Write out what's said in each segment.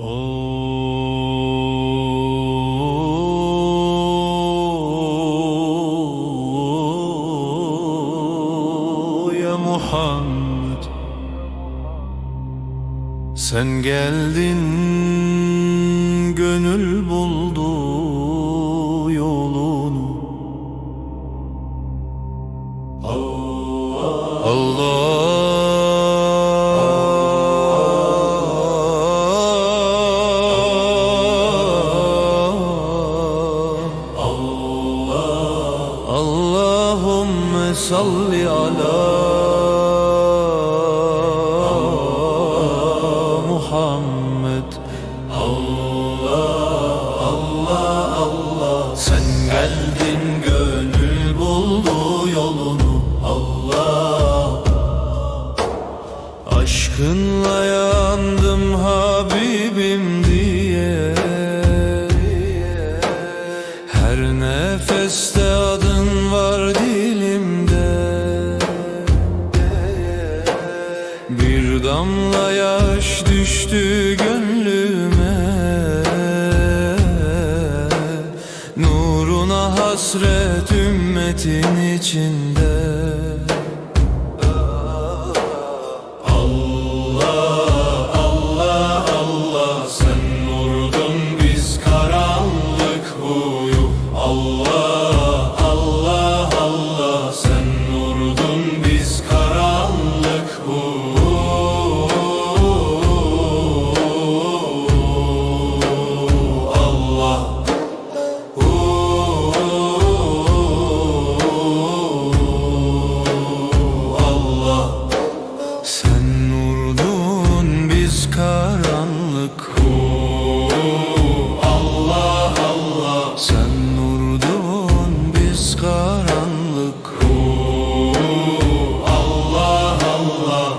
O ya Muhammed. Sen geldin gönül buldu Salli ala Muhammed. Allah Allah Allah Sen geldin gönül buldu yolunu. Allah Aşkınla yandım Habibim Bir damla yaş düştü gönlüme. Nuruna hasret ümmetin içinde karanlık. Allah Allah. Sen nurdun biz karanlık. Allah Allah.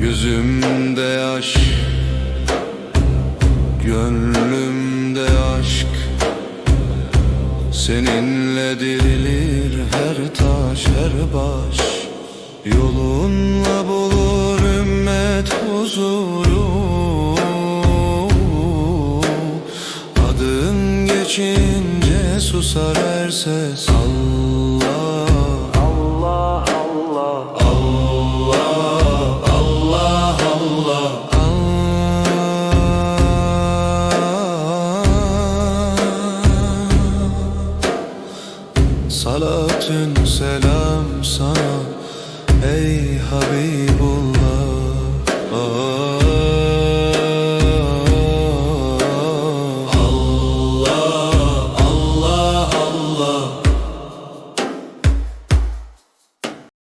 Yüzümde yaş Gönlümde aşk. Seninle dirilir her taş her baş. Yolunla bulur Resulü Adın geçince susar her ses. Allah Allah Allah Allah Allah Allah Salatün selam sana Ey Habibullah.